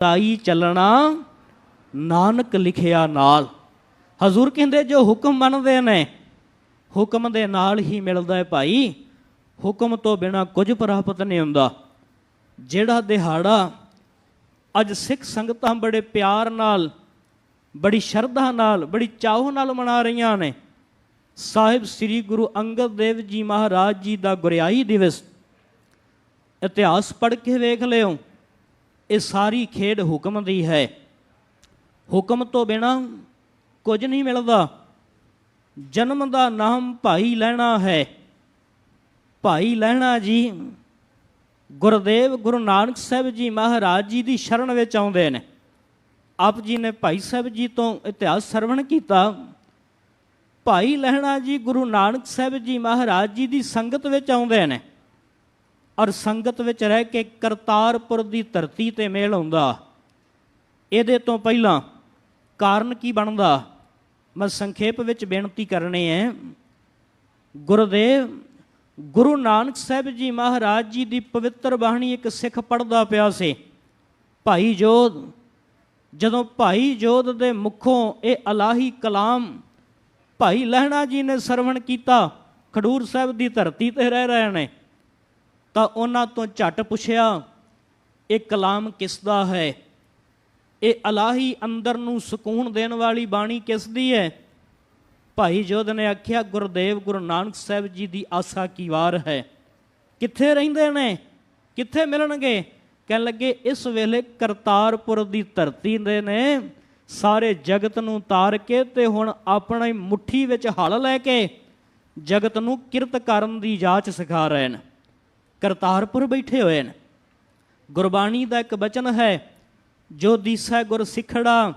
ਤਾਈ ਚੱਲਣਾ, ਨਾਨਕ ਲਿਖਿਆ ਨਾਲ। ਹਜ਼ੂਰ ਕਹਿੰਦੇ, ਜੋ ਹੁਕਮ ਮੰਨਦੇ ਨੇ, ਹੁਕਮ ਦੇ ਨਾਲ ਹੀ ਮਿਲਦਾ ਹੈ ਭਾਈ। ਹੁਕਮ ਤੋਂ ਬਿਨਾ ਕੁਝ ਪ੍ਰਾਪਤ ਨਹੀਂ ਹੁੰਦਾ। ਜਿਹੜਾ ਦਿਹਾੜਾ ਅੱਜ ਸਿੱਖ ਸੰਗਤਾਂ ਬੜੇ ਪਿਆਰ ਨਾਲ, ਬੜੀ ਸ਼ਰਧਾ ਨਾਲ, ਬੜੀ ਚਾਹ ਨਾਲ ਮਨਾ ਰਹੀਆਂ ਨੇ, ਸਾਹਿਬ ਸ੍ਰੀ ਗੁਰੂ ਅੰਗਦ ਦੇਵ ਜੀ ਮਹਾਰਾਜ ਜੀ ਦਾ ਗੁਰਿਆਈ ਦਿਵਸ। ਇਤਿਹਾਸ ਪੜ੍ਹ ਕੇ ਵੇਖ ਲਿਓ। ਇਹ ਸਾਰੀ ਖੇਡ ਹੁਕਮ ਦੀ ਹੈ। ਹੁਕਮ ਤੋਂ ਬਿਨਾ ਕੁਝ ਨਹੀਂ ਮਿਲਦਾ। ਜਨਮ ਦਾ ਨਾਮ ਭਾਈ ਲੈਣਾ ਹੈ। ਭਾਈ ਲੈਣਾ ਜੀ, ਗੁਰਦੇਵ ਗੁਰੂ ਨਾਨਕ ਸਾਹਿਬ ਜੀ ਮਹਾਰਾਜ ਜੀ ਦੀ ਸ਼ਰਨ ਵਿੱਚ ਆਉਂਦੇ ਨੇ। ਆਪ ਜੀ ਨੇ ਭਾਈ ਸਾਹਿਬ ਜੀ ਤੋਂ ਇਤਿਹਾਸ ਸਰਵਣ ਕੀਤਾ। ਭਾਈ ਲਹਿਣਾ ਜੀ ਗੁਰੂ ਨਾਨਕ ਸਾਹਿਬ ਜੀ ਮਹਾਰਾਜ ਜੀ ਦੀ ਸੰਗਤ ਵਿੱਚ ਆਉਂਦੇ ਨੇ। ਔਰ ਸੰਗਤ ਵਿੱਚ ਰਹਿ ਕੇ ਕਰਤਾਰਪੁਰ ਦੀ ਧਰਤੀ ਤੇ ਮੇਲ ਹੁੰਦਾ। ਇਹਦੇ ਤੋਂ ਪਹਿਲਾਂ ਕਾਰਨ ਕੀ ਬਣਦਾ? ਮੈਂ ਸੰਖੇਪ ਵਿੱਚ ਬੇਨਤੀ ਕਰਨੀ ਹੈ। ਗੁਰਦੇਵ, ਗੁਰੂ ਨਾਨਕ ਸਾਹਿਬ ਜੀ ਮਹਾਰਾਜ ਜੀ ਦੀ ਪਵਿੱਤਰ ਬਾਣੀ ਇੱਕ ਸਿੱਖ ਪੜਦਾ ਪਿਆ ਸੀ। ਭਾਈ ਜੋਧ, ਜਦੋਂ ਭਾਈ ਜੋਧ ਦੇ ਮੁਖੋਂ ਇਹ ਅਲਾਹੀ ਕਲਾਮ ਭਾਈ ਲਹਿਣਾ ਜੀ ਨੇ ਸਰਵਣ ਕੀਤਾ, ਖਡੂਰ ਸਾਹਿਬ ਦੀ ਧਰਤੀ ਤੇ ਰਹਿ ਰਹੇ ਨੇ। ਤਾਂ ਉਹਨਾਂ ਤੋਂ ਝਟ ਪੁੱਛਿਆ, ਇਹ ਕਲਾਮ ਕਿਸ ਦਾ ਹੈ? ਇਹ ਅਲਾਹੀ ਅੰਦਰ ਨੂੰ ਸਕੂਨ ਦੇਣ ਵਾਲੀ ਬਾਣੀ ਕਿਸ ਦੀ ਹੈ? ਭਾਈ ਜੋਧ ਨੇ ਆਖਿਆ, ਗੁਰਦੇਵ ਗੁਰੂ ਨਾਨਕ ਸਾਹਿਬ ਜੀ ਦੀ ਆਸਾ ਕੀ ਵਾਰ ਹੈ? ਕਿੱਥੇ ਰਹਿੰਦੇ ਨੇ? ਕਿੱਥੇ ਮਿਲਣਗੇ? ਕਹਿਣ ਲੱਗੇ, ਇਸ ਵੇਲੇ ਕਰਤਾਰਪੁਰ ਦੀ ਧਰਤੀ ਦੇ ਨੇ। ਸਾਰੇ ਜਗਤ ਨੂੰ ਤਾਰ ਕੇ ਤੇ ਹੁਣ ਆਪਣੇ ਮੁਠੀ ਵਿੱਚ ਹਲ ਲੈ ਕੇ ਜਗਤ ਨੂੰ ਕਿਰਤ ਕਰਨ ਦੀ ਜਾਚ ਸਿਖਾ ਰਹੇ ਨੇ। ਕਰਤਾਰਪੁਰ ਬੈਠੇ ਹੋਏ ਨੇ। ਗੁਰਬਾਣੀ ਦਾ ਇੱਕ ਬਚਨ ਹੈ, ਜੋ ਦੀਸਾ ਗੁਰ ਸਿਖੜਾ,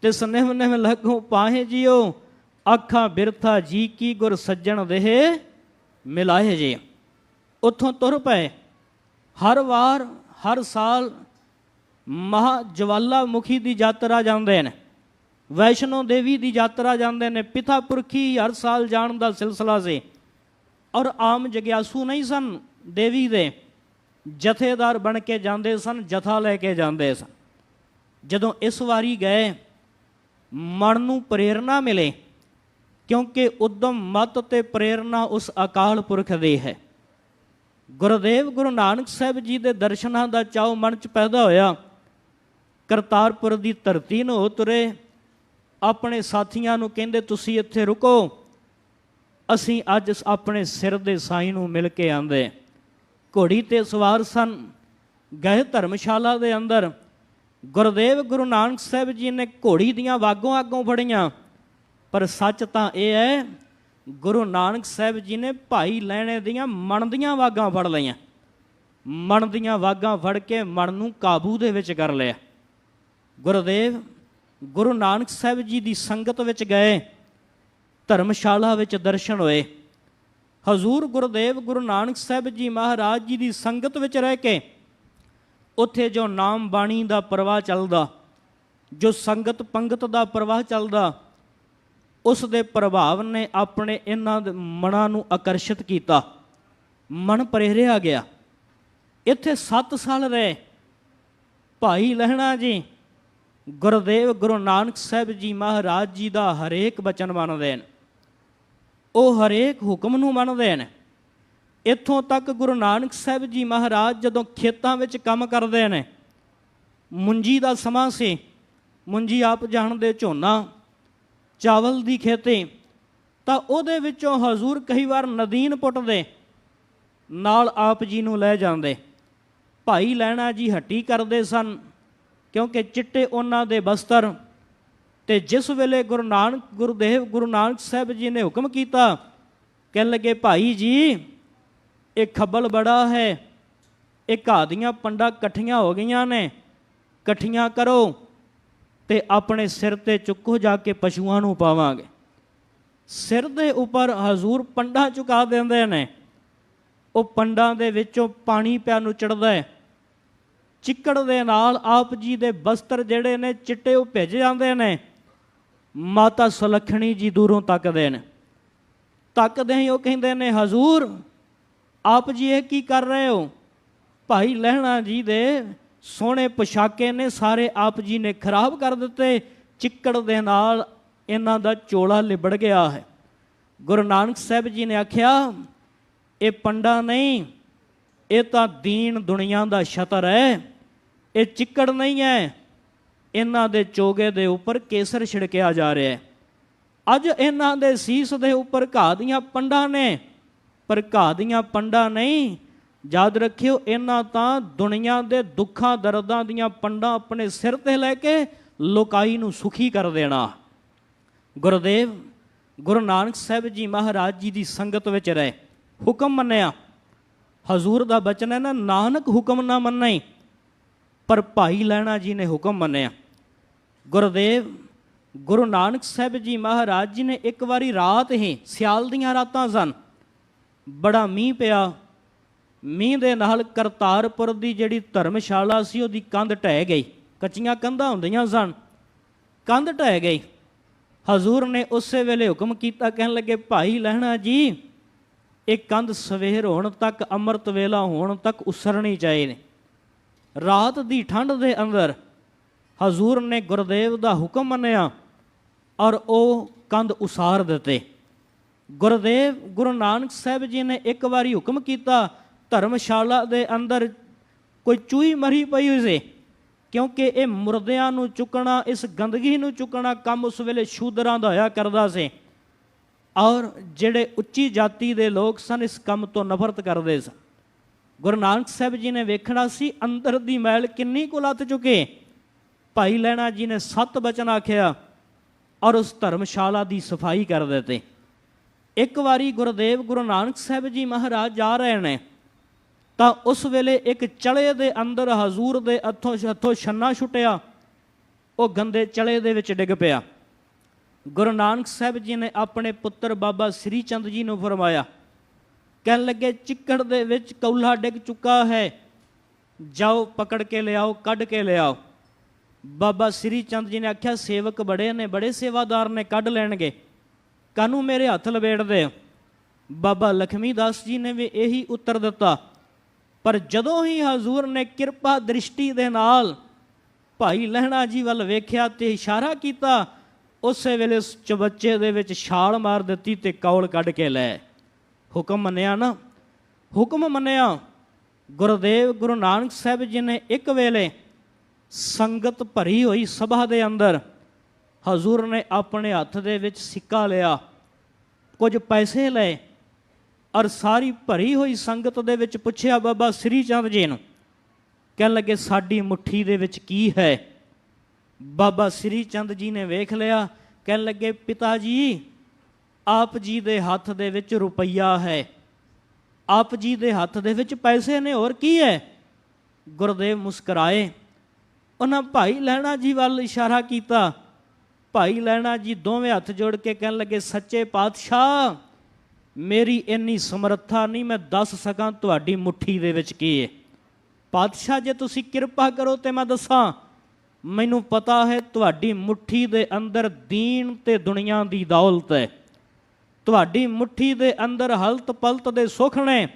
ਤੇ ਸਨੇਹ ਨਹਿ ਲਗੋ ਪਾਹੇ ਜਿਓ ਅੱਖਾਂ ਬਿਰਥਾ ਜੀ ਕੀ ਗੁਰ ਸੱਜਣ ਦੇਹ ਮਿਲਾਏ ਜੇ ਉੱਥੋਂ ਤੁਰ ਪਏ। ਹਰ ਵਾਰ, ਹਰ ਸਾਲ ਮਹਾ ਜਵਾਲਾਮੁਖੀ ਦੀ ਯਾਤਰਾ ਜਾਂਦੇ ਨੇ। ਵੈਸ਼ਨੋ ਦੇਵੀ ਦੀ ਯਾਤਰਾ ਜਾਂਦੇ ਨੇ। ਪਿਤਾ ਪੁਰਖੀ ਹਰ ਸਾਲ ਜਾਣ ਦਾ ਸਿਲਸਿਲਾ ਸੀ। ਔਰ ਆਮ ਜਗਿਆਸੂ ਨਹੀਂ ਸਨ। ਦੇਵੀ ਦੇ ਜਥੇਦਾਰ ਬਣ ਕੇ ਜਾਂਦੇ ਸਨ, ਜਥਾ ਲੈ ਕੇ ਜਾਂਦੇ ਸਨ। ਜਦੋਂ ਇਸ ਵਾਰੀ ਗਏ, ਮਨ ਨੂੰ ਪ੍ਰੇਰਣਾ ਮਿਲੇ, ਕਿਉਂਕਿ ਉਦਮ ਮਤ ਤੇ ਪ੍ਰੇਰਣਾ ਉਸ ਅਕਾਲ ਪੁਰਖ ਦੀ ਹੈ। ਗੁਰਦੇਵ ਗੁਰੂ ਨਾਨਕ ਸਾਹਿਬ ਜੀ ਦੇ ਦਰਸ਼ਨਾਂ ਦਾ ਚਾਉ ਮਨ 'ਚ ਪੈਦਾ ਹੋਇਆ। ਕਰਤਾਰਪੁਰ ਦੀ ਧਰਤੀ ਨੂੰ ਉਤਰੇ। ਆਪਣੇ ਸਾਥੀਆਂ ਨੂੰ ਕਹਿੰਦੇ, ਤੁਸੀਂ ਇੱਥੇ ਰੁਕੋ। ਅਸੀਂ ਅੱਜ ਆਪਣੇ ਸਿਰ ਦੇ ਸਾਈਂ ਨੂੰ ਮਿਲ ਕੇ ਆਂਦੇ ਘੋੜੀ ਤੇ ਸਵਾਰ ਸਨ। ਗਏ ਧਰਮਸ਼ਾਲਾ ਦੇ ਅੰਦਰ। ਗੁਰਦੇਵ ਗੁਰੂ ਨਾਨਕ ਸਾਹਿਬ ਜੀ ਨੇ ਘੋੜੀ ਦੀਆਂ ਵਾਗੋਂ ਆਗੋਂ ਫੜੀਆਂ। ਪਰ ਸੱਚ ਤਾਂ ਇਹ ਹੈ, ਗੁਰੂ ਨਾਨਕ ਸਾਹਿਬ ਜੀ ਨੇ ਭਾਈ ਲੈਣੇ ਦੀਆਂ ਮਨ ਦੀਆਂ ਵਾਗਾਂ ਫੜ ਲਈਆਂ। ਮਨ ਦੀਆਂ ਵਾਗਾਂ ਫੜ ਕੇ ਮਨ ਨੂੰ ਕਾਬੂ ਦੇ ਵਿੱਚ ਕਰ ਲਿਆ। ਗੁਰਦੇਵ ਗੁਰੂ ਨਾਨਕ ਸਾਹਿਬ ਜੀ ਦੀ ਸੰਗਤ ਵਿੱਚ ਗਏ। ਧਰਮਸ਼ਾਲਾ ਵਿੱਚ ਦਰਸ਼ਨ ਹੋਏ। ਹਜ਼ੂਰ ਗੁਰਦੇਵ ਗੁਰੂ ਨਾਨਕ ਸਾਹਿਬ ਜੀ ਮਹਾਰਾਜ ਜੀ ਦੀ ਸੰਗਤ ਵਿੱਚ ਰਹਿ ਕੇ ਉੱਥੇ ਜੋ ਨਾਮ ਬਾਣੀ ਦਾ ਪ੍ਰਵਾਹ ਚੱਲਦਾ, ਜੋ ਸੰਗਤ ਪੰਗਤ ਦਾ ਪ੍ਰਵਾਹ ਚੱਲਦਾ, ਉਸ ਦੇ ਪ੍ਰਭਾਵ ਨੇ ਆਪਣੇ ਇਹਨਾਂ ਦੇ ਮਨਾਂ ਨੂੰ ਆਕਰਸ਼ਿਤ ਕੀਤਾ, ਮਨ ਪ੍ਰੇਰਿਆ ਗਿਆ। ਇੱਥੇ 7 ਸਾਲ ਰਹੇ। ਭਾਈ ਲਹਿਣਾ ਜੀ, ਗੁਰਦੇਵ ਗੁਰੂ ਨਾਨਕ ਸਾਹਿਬ ਜੀ ਮਹਾਰਾਜ ਜੀ ਦਾ ਹਰੇਕ ਬਚਨ ਮੰਨਦੇ ਨੇ ਉਹ ਹਰੇਕ ਹੁਕਮ ਨੂੰ ਮੰਨਦੇ ਨੇ। ਇੱਥੋਂ ਤੱਕ ਗੁਰੂ ਨਾਨਕ ਸਾਹਿਬ ਜੀ ਮਹਾਰਾਜ ਜਦੋਂ ਖੇਤਾਂ ਵਿੱਚ ਕੰਮ ਕਰਦੇ ਨੇ, ਮੁੰਜੀ ਦਾ ਸਮਾਂ ਸੀ, ਮੁੰਜੀ ਆਪ ਜਾਣਦੇ ਝੋਨਾ, ਚਾਵਲ ਦੀ ਖੇਤੀ, ਤਾਂ ਉਹਦੇ ਵਿੱਚੋਂ ਹਜ਼ੂਰ ਕਈ ਵਾਰ ਨਦੀਨ ਪੁੱਟਦੇ, ਨਾਲ ਆਪ ਜੀ ਨੂੰ ਲੈ ਜਾਂਦੇ। ਭਾਈ ਲੈਣਾ ਜੀ ਹੱਟੀ ਕਰਦੇ ਸਨ, ਕਿਉਂਕਿ ਚਿੱਟੇ ਉਹਨਾਂ ਦੇ ਬਸਤਰ ਤੇ ਜਿਸ ਵੇਲੇ ਗੁਰੂ ਨਾਨਕ, ਗੁਰਦੇਵ, ਗੁਰੂ ਨਾਨਕ ਸਾਹਿਬ ਜੀ ਨੇ ਹੁਕਮ ਕੀਤਾ, ਕਹਿਣ ਲੱਗੇ, ਭਾਈ ਜੀ, ਇਹ ਖੱਬਲ ਬੜਾ ਹੈ, ਇਹ ਘਾਹ ਦੀਆਂ ਪੰਡਾ ਇਕੱਠੀਆਂ ਹੋ ਗਈਆਂ ਨੇ, ਇਕੱਠੀਆਂ ਕਰੋ ਤੇ ਆਪਣੇ ਸਿਰ ਤੇ ਚੁੱਕੋ ਜਾ ਕੇ ਪਸ਼ੂਆਂ ਨੂੰ ਪਾਵਾਂਗੇ। ਸਿਰ ਦੇ ਉੱਪਰ ਹਜ਼ੂਰ ਪੰਡਾ ਚੁਕਾ ਦਿੰਦੇ ਨੇ। ਉਹ ਪੰਡਾਂ ਦੇ ਵਿੱਚੋਂ ਪਾਣੀ ਪਿਆ ਨੂੰ ਚੜਦਾ ਹੈ। ਚਿੱਕੜ ਦੇ ਨਾਲ ਆਪ ਜੀ ਦੇ ਬਸਤਰ ਜਿਹੜੇ ਨੇ ਚਿੱਟੇ ਉਹ ਭਿੱਜ ਜਾਂਦੇ ਨੇ। ਮਾਤਾ ਸੁਲੱਖਣੀ ਜੀ ਦੂਰੋਂ ਤੱਕਦੇ ਨੇ। ਤੱਕਦੇ ਹੀ ਉਹ ਕਹਿੰਦੇ ਨੇ, ਹਜ਼ੂਰ, ਆਪ ਜੀ ਇਹ ਕੀ ਕਰ ਰਹੇ ਹੋ? ਭਾਈ ਲਹਿਣਾ ਜੀ ਦੇ ਸੋਹਣੇ ਪੁਸ਼ਾਕੇ ਨੇ ਸਾਰੇ ਆਪ ਜੀ ਨੇ ਖਰਾਬ ਕਰ ਦਿੱਤੇ। ਚਿੱਕੜ ਦੇ ਨਾਲ ਇਹਨਾਂ ਦਾ ਚੋਲਾ ਲਿਬੜ ਗਿਆ ਹੈ। ਗੁਰੂ ਨਾਨਕ ਸਾਹਿਬ ਜੀ ਨੇ ਆਖਿਆ, ਇਹ ਪੰਡਾ ਨਹੀਂ, ਇਹ ਤਾਂ ਦੀਨ ਦੁਨੀਆ ਦਾ ਸ਼ਤਰ ਹੈ। ਇਹ ਚਿੱਕੜ ਨਹੀਂ ਹੈ। ਇਹਨਾਂ ਦੇ ਚੋਗੇ ਦੇ ਉੱਪਰ ਕੇਸਰ ਛਿੜਕਿਆ ਜਾ ਰਿਹਾ ਹੈ। ਅੱਜ ਇਹਨਾਂ ਦੇ ਸੀਸ ਦੇ ਉੱਪਰ ਘਾਹ ਦੀਆਂ ਪੰਡਾਂ ਨੇ, ਪਰ ਘਾਹ ਦੀਆਂ ਪੰਡਾਂ ਨਹੀਂ। ਯਾਦ ਰੱਖਿਓ, ਇਹਨਾਂ ਤਾਂ ਦੁਨੀਆ ਦੇ ਦੁੱਖਾਂ ਦਰਦਾਂ ਦੀਆਂ ਪੰਡਾਂ ਆਪਣੇ ਸਿਰ ਤੇ ਲੈ ਕੇ ਲੋਕਾਈ ਨੂੰ ਸੁਖੀ ਕਰ ਦੇਣਾ। ਗੁਰਦੇਵ, ਗੁਰੂ ਨਾਨਕ ਸਾਹਿਬ ਜੀ ਮਹਾਰਾਜ ਜੀ ਦੀ ਸੰਗਤ ਵਿੱਚ ਰਹੇ। ਹੁਕਮ ਮੰਨਿਆ। ਹਜ਼ੂਰ ਦਾ ਬਚਨ ਹੈ ਨਾ, ਨਾਨਕ ਹੁਕਮ ਨਾ ਮੰਨਈ। ਪਰ ਭਾਈ ਲੈਣਾ ਜੀ ਨੇ ਹੁਕਮ ਮੰਨਿਆ। ਗੁਰਦੇਵ, ਗੁਰੂ ਨਾਨਕ ਸਾਹਿਬ ਜੀ ਮਹਾਰਾਜ ਜੀ ਨੇ ਇੱਕ ਵਾਰੀ ਰਾਤ ਹੀ ਸਿਆਲ ਦੀਆਂ ਰਾਤਾਂ ਸਨ। ਬੜਾ ਮੀਂਹ ਪਿਆ। ਮੀਂਹ ਦੇ ਨਾਲ ਕਰਤਾਰਪੁਰ ਦੀ ਜਿਹੜੀ ਧਰਮਸ਼ਾਲਾ ਸੀ, ਉਹਦੀ ਕੰਧ ਢਹਿ ਗਈ। ਕੱਚੀਆਂ ਕੰਧਾਂ ਹੁੰਦੀਆਂ ਸਨ। ਕੰਧ ਢਹਿ ਗਈ। ਹਜ਼ੂਰ ਨੇ ਉਸੇ ਵੇਲੇ ਹੁਕਮ ਕੀਤਾ, ਕਹਿਣ ਲੱਗੇ, ਭਾਈ ਲਹਿਣਾ ਜੀ, ਇਹ ਕੰਧ ਸਵੇਰ ਹੋਣ ਤੱਕ, ਅੰਮ੍ਰਿਤ ਵੇਲਾ ਹੋਣ ਤੱਕ ਉਸਰਣੀ ਚਾਹੀਦੀ। ਰਾਤ ਦੀ ਠੰਡ ਦੇ ਅੰਦਰ ਹਜ਼ੂਰ ਨੇ ਗੁਰਦੇਵ ਦਾ ਹੁਕਮ ਮੰਨਿਆ ਔਰ ਉਹ ਕੰਧ ਉਸਾਰ ਦਿੱਤੇ। ਗੁਰਦੇਵ ਗੁਰੂ ਨਾਨਕ ਸਾਹਿਬ ਜੀ ਨੇ ਇੱਕ ਵਾਰੀ ਹੁਕਮ ਕੀਤਾ, ਧਰਮਸ਼ਾਲਾ ਦੇ ਅੰਦਰ ਕੋਈ ਚੂਹੀ ਮਰੀ ਪਈ ਹੋਈ ਸੀ, ਕਿਉਂਕਿ ਇਹ ਮੁਰਦਿਆਂ ਨੂੰ ਚੁੱਕਣਾ, ਇਸ ਗੰਦਗੀ ਨੂੰ ਚੁੱਕਣਾ ਕੰਮ ਉਸ ਵੇਲੇ ਸ਼ੂਦਰਾਂ ਦਾ ਹੋਇਆ ਕਰਦਾ ਸੀ। ਔਰ ਜਿਹੜੇ ਉੱਚੀ ਜਾਤੀ ਦੇ ਲੋਕ ਸਨ, ਇਸ ਕੰਮ ਤੋਂ ਨਫ਼ਰਤ ਕਰਦੇ ਸਨ। ਗੁਰੂ ਨਾਨਕ ਸਾਹਿਬ ਜੀ ਨੇ ਵੇਖਣਾ ਸੀ, ਅੰਦਰ ਦੀ ਮੈਲ ਕਿੰਨੀ ਕੁ ਲੱਤ ਚੁੱਕੇ। ਭਾਈ ਲੈਣਾ ਜੀ ਨੇ ਸੱਤ ਬਚਨ ਆਖਿਆ ਔਰ ਉਸ ਧਰਮਸ਼ਾਲਾ ਦੀ ਸਫ਼ਾਈ ਕਰ ਦਿੱਤੀ। ਇੱਕ ਵਾਰੀ ਗੁਰਦੇਵ ਗੁਰੂ ਨਾਨਕ ਸਾਹਿਬ ਜੀ ਮਹਾਰਾਜ ਜਾ ਰਹੇ ਨੇ, ਤਾਂ ਉਸ ਵੇਲੇ ਇੱਕ ਚਲੇ ਦੇ ਅੰਦਰ ਹਜ਼ੂਰ ਦੇ ਹੱਥੋਂ ਹੱਥੋਂ ਛੰਨਾ ਛੁੱਟਿਆ, ਉਹ ਗੰਦੇ ਚਲੇ ਦੇ ਵਿੱਚ ਡਿੱਗ ਪਿਆ। ਗੁਰੂ ਨਾਨਕ ਸਾਹਿਬ ਜੀ ਨੇ ਆਪਣੇ ਪੁੱਤਰ ਬਾਬਾ ਸ੍ਰੀ ਚੰਦ ਜੀ ਨੂੰ ਫਰਮਾਇਆ, ਕਹਿਣ ਲੱਗੇ, ਚਿੱਕੜ ਦੇ ਵਿੱਚ ਕੌਲਾ ਡਿੱਗ ਚੁੱਕਾ ਹੈ। ਜਾਓ, ਪਕੜ ਕੇ ਲਿਆਓ, ਕੱਢ ਕੇ ਲਿਆਓ। ਬਾਬਾ ਸ੍ਰੀ ਚੰਦ ਜੀ ਨੇ ਆਖਿਆ, ਸੇਵਕ ਬੜੇ ਨੇ, ਬੜੇ ਸੇਵਾਦਾਰ ਨੇ, ਕੱਢ ਲੈਣਗੇ। ਕਾਨੂੰ ਮੇਰੇ ਹੱਥ ਲਵੇੜਦੇ ਬਾਬਾ ਲਖਮੀ ਦਾਸ ਜੀ ਨੇ ਵੀ ਇਹੀ ਉੱਤਰ ਦਿੱਤਾ। ਪਰ ਜਦੋਂ ਹੀ ਹਜ਼ੂਰ ਨੇ ਕਿਰਪਾ ਦ੍ਰਿਸ਼ਟੀ ਦੇ ਨਾਲ ਭਾਈ ਲਹਿਣਾ ਜੀ ਵੱਲ ਵੇਖਿਆ ਤੇ ਇਸ਼ਾਰਾ ਕੀਤਾ, ਉਸੇ ਵੇਲੇ ਉਸ ਚਬੱਚੇ ਦੇ ਵਿੱਚ ਛਾਲ ਮਾਰ ਦਿੱਤੀ ਤੇ ਕੌਲ ਕੱਢ ਕੇ ਲੈ। ਹੁਕਮ ਮੰਨਿਆ ਨਾ? ਹੁਕਮ ਮੰਨਿਆ। ਗੁਰਦੇਵ ਗੁਰੂ ਨਾਨਕ ਸਾਹਿਬ ਜੀ ਨੇ ਇੱਕ ਵੇਲੇ ਸੰਗਤ ਭਰੀ ਹੋਈ ਸਭਾ ਦੇ ਅੰਦਰ ਹਜ਼ੂਰ ਨੇ ਆਪਣੇ ਹੱਥ ਦੇ ਵਿੱਚ ਸਿੱਕਾ ਲਿਆ, ਕੁਝ ਪੈਸੇ ਲਏ ਔਰ ਸਾਰੀ ਭਰੀ ਹੋਈ ਸੰਗਤ ਦੇ ਵਿੱਚ ਪੁੱਛਿਆ, ਬਾਬਾ ਸ੍ਰੀ ਚੰਦ ਜੀ ਨੂੰ ਕਹਿਣ ਲੱਗੇ, ਸਾਡੀ ਮੁਠੀ ਦੇ ਵਿੱਚ ਕੀ ਹੈ? ਬਾਬਾ ਸ੍ਰੀ ਚੰਦ ਜੀ ਨੇ ਵੇਖ ਲਿਆ, ਕਹਿਣ ਲੱਗੇ, ਪਿਤਾ ਜੀ, ਆਪ ਜੀ ਦੇ ਹੱਥ ਦੇ ਵਿੱਚ ਰੁਪਈਆ ਹੈ। ਆਪ ਜੀ ਦੇ ਹੱਥ ਦੇ ਵਿੱਚ ਪੈਸੇ ਨੇ, ਹੋਰ ਕੀ ਹੈ? ਗੁਰਦੇਵ ਮੁਸਕਰਾਏ ਉਹਨਾਂ ਭਾਈ ਲੈਣਾ ਜੀ ਵੱਲ ਇਸ਼ਾਰਾ ਕੀਤਾ। ਭਾਈ ਲੈਣਾ ਜੀ ਦੋਵੇਂ ਹੱਥ ਜੋੜ ਕੇ ਕਹਿਣ ਲੱਗੇ, ਸੱਚੇ ਪਾਤਸ਼ਾਹ, ਮੇਰੀ ਇੰਨੀ ਸਮਰੱਥਾ ਨਹੀਂ, ਮੈਂ ਦੱਸ ਸਕਾਂ ਤੁਹਾਡੀ ਮੁਠੀ ਦੇ ਵਿੱਚ ਕੀ ਹੈ ਪਾਤਸ਼ਾਹ, ਜੇ ਤੁਸੀਂ ਕਿਰਪਾ ਕਰੋ ਤੇ ਮੈਂ ਦੱਸਾਂ, ਮੈਨੂੰ ਪਤਾ ਹੈ ਤੁਹਾਡੀ ਮੁਠੀ ਦੇ ਅੰਦਰ ਦੀਨ ਤੇ ਦੁਨੀਆ ਦੀ ਦੌਲਤ ਹੈ। ਤੁਹਾਡੀ ਮੁਠੀ ਦੇ ਅੰਦਰ ਹਲਤ ਪਲਤ ਦੇ ਸੁੱਖ ਨੇ।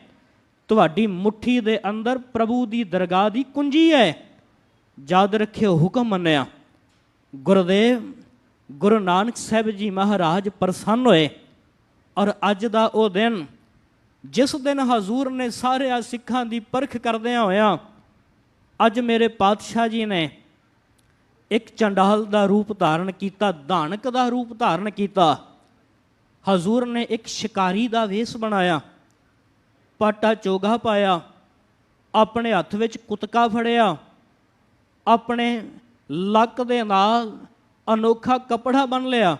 ਤੁਹਾਡੀ ਮੁਠੀ ਦੇ ਅੰਦਰ ਪ੍ਰਭੂ ਦੀ ਦਰਗਾਹ ਦੀ ਕੁੰਜੀ ਹੈ। ਯਾਦ ਰੱਖਿਓ ਹੁਕਮ ਮੰਨਿਆ। ਗੁਰਦੇਵ, ਗੁਰੂ ਨਾਨਕ ਸਾਹਿਬ ਜੀ ਮਹਾਰਾਜ ਪ੍ਰਸੰਨ ਹੋਏ ਔਰ ਅੱਜ ਦਾ ਉਹ ਦਿਨ, ਜਿਸ ਦਿਨ ਹਜ਼ੂਰ ਨੇ ਸਾਰੇ ਸਿੱਖਾਂ ਦੀ ਪਰਖ ਕਰਦਿਆਂ ਹੋਇਆ ਅੱਜ ਮੇਰੇ ਪਾਤਸ਼ਾਹ ਜੀ ਨੇ ਇੱਕ ਚੰਡਾਲ ਦਾ ਰੂਪ ਧਾਰਨ ਕੀਤਾ, ਧਾਨਕ ਦਾ ਰੂਪ ਧਾਰਨ ਕੀਤਾ। ਹਜ਼ੂਰ ਨੇ ਇੱਕ ਸ਼ਿਕਾਰੀ ਦਾ ਵੇਸ ਬਣਾਇਆ, ਪਾਟਾ ਚੋਗਾ ਪਾਇਆ, ਆਪਣੇ ਹੱਥ ਵਿੱਚ ਕੁਤਕਾ ਫੜਿਆ ਆਪਣੇ ਲੱਕ ਦੇ ਨਾਲ ਅਨੋਖਾ ਕਪੜਾ ਬਣ ਲਿਆ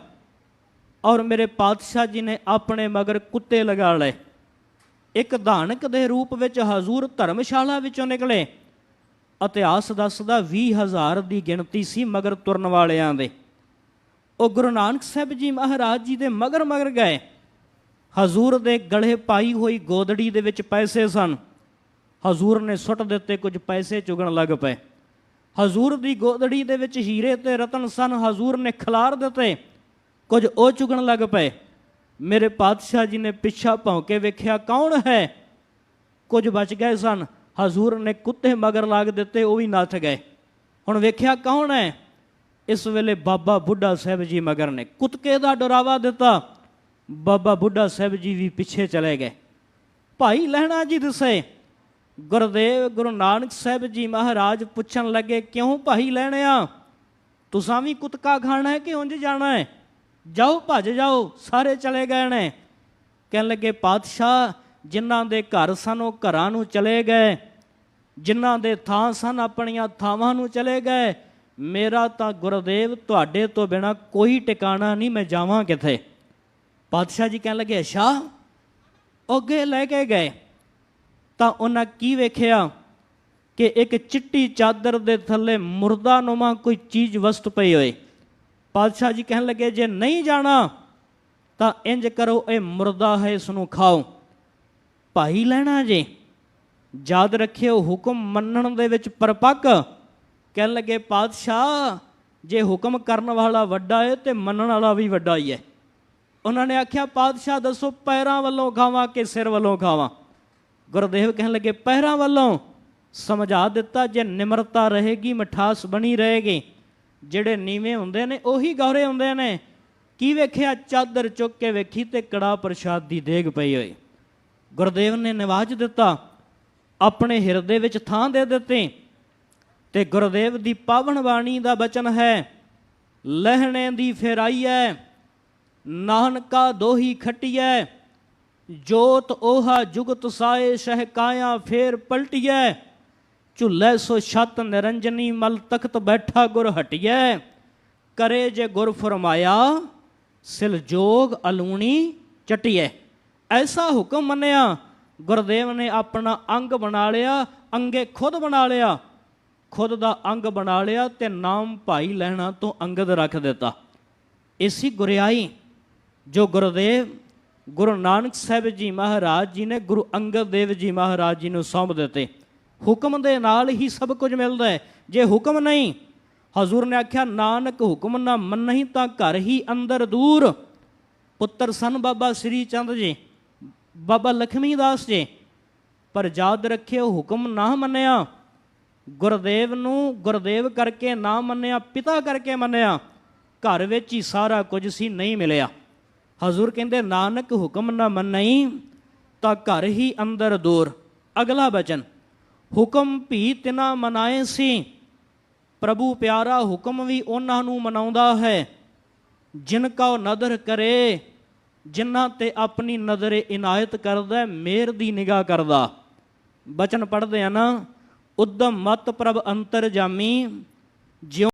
ਔਰ ਮੇਰੇ ਪਾਤਸ਼ਾਹ ਜੀ ਨੇ ਆਪਣੇ ਮਗਰ ਕੁੱਤੇ ਲਗਾ ਲਏ। ਇੱਕ ਧਾਨਕ ਦੇ ਰੂਪ ਵਿੱਚ ਹਜ਼ੂਰ ਧਰਮਸ਼ਾਲਾ ਵਿੱਚੋਂ ਨਿਕਲੇ ਇਤਿਹਾਸ ਦੱਸਦਾ 20000 ਦੀ ਗਿਣਤੀ ਸੀ ਮਗਰ ਤੁਰਨ ਵਾਲਿਆਂ ਦੇ। ਉਹ ਗੁਰੂ ਨਾਨਕ ਸਾਹਿਬ ਜੀ ਮਹਾਰਾਜ ਜੀ ਦੇ ਮਗਰ ਮਗਰ ਗਏ। ਹਜ਼ੂਰ ਦੇ ਗਲੇ ਪਾਈ ਹੋਈ ਗੋਦੜੀ ਦੇ ਵਿੱਚ ਪੈਸੇ ਸਨ। ਹਜ਼ੂਰ ਨੇ ਸੁੱਟ ਦਿੱਤੇ, ਕੁਝ ਪੈਸੇ ਚੁਗਣ ਲੱਗ ਪਏ। ਹਜ਼ੂਰ ਦੀ ਗੋਦੜੀ ਦੇ ਵਿੱਚ ਹੀਰੇ ਤੇ ਰਤਨ ਸਨ। ਹਜ਼ੂਰ ਨੇ ਖਿਲਾਰ ਦਿੱਤੇ। ਕੁਝ ਉਹ ਚੁਗਣ ਲੱਗ ਪਏ। ਮੇਰੇ ਪਾਤਸ਼ਾਹ ਜੀ ਨੇ ਪਿੱਛਾ ਭੌਂ ਕੇ ਵੇਖਿਆ, ਕੌਣ ਹੈ? ਕੁਝ ਬਚ ਗਏ ਸਨ। ਹਜ਼ੂਰ ਨੇ ਕੁੱਤੇ ਮਗਰ ਲਾਗ ਦਿੱਤੇ, ਉਹ ਵੀ ਨੱਠ ਗਏ। ਹੁਣ ਵੇਖਿਆ ਕੌਣ ਹੈ? ਇਸ ਵੇਲੇ ਬਾਬਾ ਬੁੱਢਾ ਸਾਹਿਬ ਜੀ ਮਗਰ ਨੇ ਕੁੱਤਕੇ ਦਾ ਡਰਾਵਾ ਦਿੱਤਾ। ਬਾਬਾ ਬੁੱਢਾ ਸਾਹਿਬ ਜੀ ਵੀ ਪਿੱਛੇ ਚਲੇ ਗਏ। ਭਾਈ ਲਹਿਣਾ ਜੀ ਦਿਸੇ। ਗੁਰਦੇਵ ਗੁਰੂ ਨਾਨਕ ਸਾਹਿਬ ਜੀ ਮਹਾਰਾਜ ਪੁੱਛਣ ਲੱਗੇ, ਕਿਉਂ ਭਾਈ ਲੈਣਿਆ ਤੁਸਾਂ ਵੀ ਕੁੱਤਕਾ ਖਾਣਾ ਹੈ ਕਿ ਉਂਝ ਜਾਣਾ ਹੈ? ਜਾਓ, ਭੱਜ ਜਾਓ, ਸਾਰੇ ਚਲੇ ਗਏ ਨੇ। ਕਹਿਣ ਲੱਗੇ, ਪਾਤਸ਼ਾਹ, ਜਿਨ੍ਹਾਂ ਦੇ ਘਰ ਸਨ, ਉਹ ਘਰਾਂ ਨੂੰ ਚਲੇ ਗਏ। ਜਿਨ੍ਹਾਂ ਦੇ ਥਾਂ ਸਨ, ਆਪਣੀਆਂ ਥਾਵਾਂ ਨੂੰ ਚਲੇ ਗਏ। ਮੇਰਾ ਤਾਂ ਗੁਰਦੇਵ ਤੁਹਾਡੇ ਤੋਂ ਬਿਨਾ ਕੋਈ ਟਿਕਾਣਾ ਨਹੀਂ, ਮੈਂ ਜਾਵਾਂ ਕਿੱਥੇ? ਪਾਤਸ਼ਾਹ ਜੀ ਕਹਿਣ ਲੱਗੇ, ਅੱਛਾ ਉਹ ਅੱਗੇ ਲੈ ਕੇ ਗਏ। ਤਾਂ ਉਹਨਾਂ ਕੀ ਵੇਖਿਆ? ਕਿ ਇੱਕ ਚਿੱਟੀ ਚਾਦਰ ਦੇ ਥੱਲੇ ਮੁਰਦਾ ਨੁਮਾ ਕੋਈ ਚੀਜ਼ ਵਸਤ ਪਈ ਹੋਏ। ਪਾਤਸ਼ਾਹ ਜੀ ਕਹਿਣ ਲੱਗੇ, ਜੇ ਨਹੀਂ ਜਾਣਾ, ਤਾਂ ਇੰਜ ਕਰੋ, ਇਹ ਮੁਰਦਾ ਹੈ ਇਸ ਨੂੰ ਖਾਓ। ਭਾਈ ਲੈਣਾ ਜੇ। ਯਾਦ ਰੱਖਿਓ, ਹੁਕਮ ਮੰਨਣ ਦੇ ਵਿੱਚ ਪਰਪੱਕ। ਕਹਿਣ ਲੱਗੇ, ਪਾਤਸ਼ਾਹ, ਜੇ ਹੁਕਮ ਕਰਨ ਵਾਲਾ ਵੱਡਾ ਹੈ ਤੇ ਮੰਨਣ ਵਾਲਾ ਵੀ ਵੱਡਾ ਹੀ ਹੈ ਉਹਨਾਂ ਨੇ ਆਖਿਆ, ਪਾਤਸ਼ਾਹ, ਦੱਸੋ, ਪੈਰਾਂ ਵੱਲੋਂ ਖਾਵਾਂ ਕਿ ਸਿਰ ਵੱਲੋਂ ਖਾਵਾਂ? ਗੁਰਦੇਵ ਕਹਿਣ ਲੱਗੇ ਪੈਰਾਂ ਵੱਲੋਂ ਸਮਝਾ ਦਿੱਤਾ ਜੇ ਨਿਮਰਤਾ ਰਹੇਗੀ, ਮਠਾਸ ਬਣੀ ਰਹੇਗੀ। ਜਿਹੜੇ ਨੀਵੇਂ ਹੁੰਦੇ ਨੇ, ਉਹੀ ਗੌਰੇ ਹੁੰਦੇ ਨੇ। ਕੀ ਵੇਖਿਆ? ਚਾਦਰ ਚੁੱਕ ਕੇ ਵੇਖੀ ਤੇ ਕੜਾ ਪ੍ਰਸ਼ਾਦ ਦੀ ਦੇਗ ਪਈ ਹੋਈ। ਗੁਰਦੇਵ ਨੇ ਨਿਵਾਜ ਦਿੱਤਾ, ਆਪਣੇ ਹਿਰਦੇ ਵਿੱਚ ਥਾਂ ਦੇ ਦਿੱਤੀ ਤੇ ਗੁਰਦੇਵ ਦੀ ਪਾਵਨ ਬਾਣੀ ਦਾ ਬਚਨ ਹੈ, ਲਹਿਣੇ ਦੀ ਫੇਰਾਈ ਹੈ, ਨਾਨਕਾ ਦੋਹੀ ਖਟਿਐ ਜੋਤ ਓਹਾ ਜੁਗਤ ਸਾਏ ਸਹਿਕਾਇਆ ਫੇਰ ਪਲਟਿਐ। ਝੁੱਲੇ ਸੋ ਛਤ ਨਿਰੰਜਨੀ ਮਲ ਤਖਤ ਬੈਠਾ ਗੁਰ ਹਟਿਐ। ਕਰੇ ਜੇ ਗੁਰ ਫਰਮਾਇਆ, ਸਿਲ ਜੋਗ ਅਲੂਣੀ ਚਟਿਐ। ਐਸਾ ਹੁਕਮ ਮੰਨਿਆ, ਗੁਰਦੇਵ ਨੇ ਆਪਣਾ ਅੰਗ ਬਣਾ ਲਿਆ, ਅੰਗੇ ਖੁਦ ਬਣਾ ਲਿਆ। ਖੁਦ ਦਾ ਅੰਗ ਬਣਾ ਲਿਆ ਤੇ ਨਾਮ ਭਾਈ ਲੈਣਾ ਤੋਂ ਅੰਗਦ ਰੱਖ ਦਿੱਤਾ। ਇਸੀ ਗੁਰਿਆਈ, ਜੋ ਗੁਰਦੇਵ ਗੁਰੂ ਨਾਨਕ ਸਾਹਿਬ ਜੀ ਮਹਾਰਾਜ ਜੀ ਨੇ ਗੁਰੂ ਅੰਗਦ ਦੇਵ ਜੀ ਮਹਾਰਾਜ ਜੀ ਨੂੰ ਸੌਂਪ ਦਿੱਤੇ। ਹੁਕਮ ਦੇ ਨਾਲ ਹੀ ਸਭ ਕੁਝ ਮਿਲਦਾ ਹੈ। ਜੇ ਹੁਕਮ ਨਹੀਂ, ਹਜ਼ੂਰ ਨੇ ਆਖਿਆ, ਨਾਨਕ ਹੁਕਮ ਨਾ ਮੰਨਹੀਂ ਤਾਂ ਘਰ ਹੀ ਅੰਦਰ ਦੂਰ। ਪੁੱਤਰ ਸਨ ਬਾਬਾ ਸ੍ਰੀ ਚੰਦ ਜੀ, ਬਾਬਾ ਲਖਮੀ ਦਾਸ ਜੀ, ਪਰ ਯਾਦ ਰੱਖਿਓ, ਹੁਕਮ ਨਾ ਮੰਨਿਆ। ਗੁਰਦੇਵ ਨੂੰ ਗੁਰਦੇਵ ਕਰਕੇ ਨਾ ਮੰਨਿਆ, ਪਿਤਾ ਕਰਕੇ ਮੰਨਿਆ। ਘਰ ਵਿੱਚ ਹੀ ਸਾਰਾ ਕੁਝ ਸੀ, ਨਹੀਂ ਮਿਲਿਆ। ਹਜ਼ੂਰ ਕਹਿੰਦੇ, ਨਾਨਕ ਹੁਕਮ ਨਾ ਮੰਨਈ ਤਾਂ ਘਰ ਹੀ ਅੰਦਰ ਦੂਰ। ਅਗਲਾ ਬਚਨ, ਹੁਕਮ ਭੀ ਤਿਨਾ ਮਨਾਏ ਸੀ, ਪ੍ਰਭੂ ਪਿਆਰਾ ਹੁਕਮ ਵੀ ਉਹਨਾਂ ਨੂੰ ਮਨਾਉਂਦਾ ਹੈ। ਜਿਨ ਕਾ ਨਦਰ ਕਰੇ, ਜਿਨ੍ਹਾਂ ਤੇ ਆਪਣੀ ਨਜ਼ਰੇ ਇਨਾਇਤ ਕਰਦਾ ਮੇਰ ਦੀ ਨਿਗਾਹ ਕਰਦਾ। ਬਚਨ ਪੜ੍ਹਦੇ ਆ ਨਾ, ਉਦਮ ਮਤ ਪ੍ਰਭ ਅੰਤਰ ਜਾਮੀ, ਜਿਉ